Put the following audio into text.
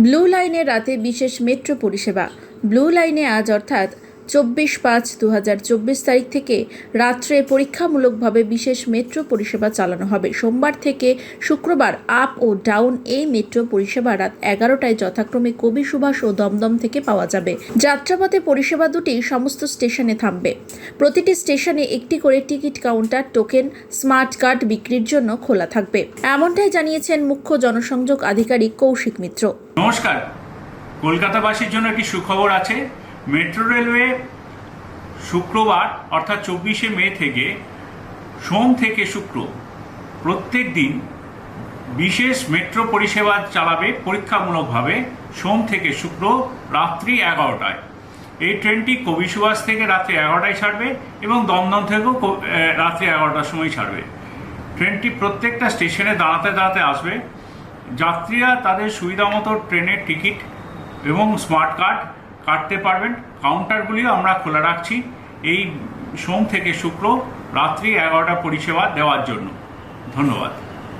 Blue লাইনে রাতে বিশেষ মেট্রো পরিষেবা। ব্লু লাইনে আজ অর্থাৎ চব্বিশ পাঁচ দু তারিখ থেকে রাত্রে পরীক্ষামূলকভাবে বিশেষ মেট্রো পরিষেবা চালানো হবে। সোমবার থেকে শুক্রবার আপ ও ডাউন এই মেট্রো পরিষেবা রাত এগারোটায় যথাক্রমে কবি সুভাষ ও দমদম থেকে পাওয়া যাবে। যাত্রাপথে পরিষেবা দুটি সমস্ত স্টেশনে থামবে। প্রতিটি স্টেশনে একটি করে ticket counter, token, smart card বিক্রির জন্য খোলা থাকবে। এমনটাই জানিয়েছেন মুখ্য জনসংযোগ আধিকারিক কৌশিক মিত্র। নমস্কার। কলকাতাবাসীর জন্য একটি সুখবর আছে। মেট্রো রেলওয়ে শুক্রবার, অর্থাৎ চব্বিশে মে থেকে সোম থেকে শুক্র প্রত্যেক দিন বিশেষ মেট্রো পরিষেবা চালাবে পরীক্ষামূলকভাবে সোম থেকে শুক্র রাত্রি এগারোটায়। এই ট্রেনটি কবি সুভাষ থেকে রাত্রি এগারোটায় ছাড়বে এবং দমদম থেকেও রাত্রি এগারোটার সময় ছাড়বে। ট্রেনটি প্রত্যেকটা স্টেশনে দাঁড়াতে দাঁড়াতে আসবে। যাত্রীরা তাদের সুবিধা মতো ট্রেনের টিকিট এবং স্মার্ট কার্ড কাটতে পারবেন। কাউন্টারগুলিও আমরা খোলা রাখছি এই সোম থেকে শুক্র রাত্রি এগারোটা পরিষেবা দেওয়ার জন্য। ধন্যবাদ।